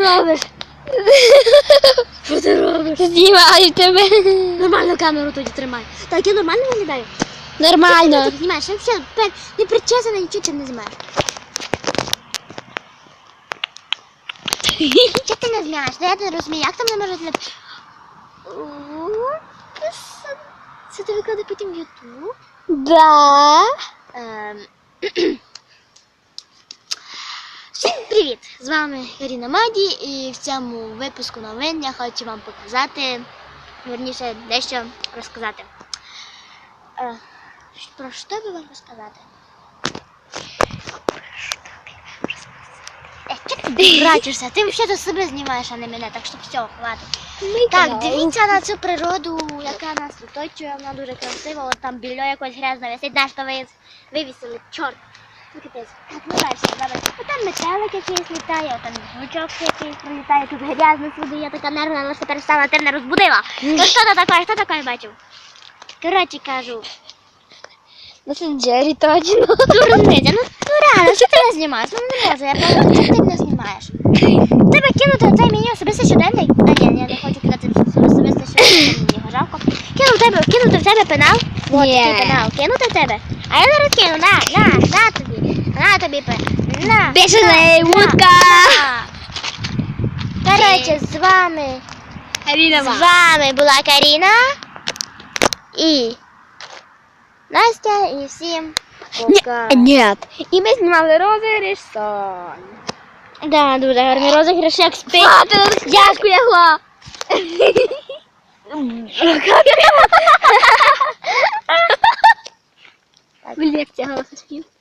робиш? Що ти робиш? Знімаю тебе. Нормально камеру тоді тримай. Так, я нормально виглядаю? Нормально. Ти знімаєш, я взагалі не причесана, нічого ти не знімаєш. Чого ти не знімаєш? Ну, Я не розумію, як там не може для... Це ти викладе потім в Ютуб? Да. Ем, привіт! З вами Ірина Маді і в цьому випуску новин я хочу вам показати, верніше, дещо розказати. Е, Про що би вам розказати? Е, чого ти брачишся? Ти взагалі себе знімаєш, а не мене, так що все, хватить. Так, дивіться на цю природу, яка нас оточує, вона дуже красива. От там більо якось грязне висить, наш то ви вивісили, чорт. Ну, капець. Так, ну далі, давай. От там метелик якийсь літає, там жучок якийсь прилітає, тут грязно сюди, я така нервна, але тепер стала, ти мене розбудила. Ну що то таке, хто таке бачив? Коротше кажу, Ну це Джері точно. дурниця, ну, ну реально, що ти мене знімаєш? Ну не можу, я пам'ятаю, що ти мене знімаєш. Тебе кинути цей мені особисто щоденник? Та ні, я не хочу кидати особисто щоденник, мені його жалко. Кинути в тебе пенал? Вот такий пенал, кинути в тебе. А я зараз кину, на, на, на тобі, на тобі. На, Бешеная на, утка. на. Коротше, з вами, Аріна з вами була Каріна і Настя і всім пока. Нет. І ми знімали розіграш сон. Да, дуже гарний розіграш, як спить. А, ти розтяжку лягла. plekje hadden gespierd.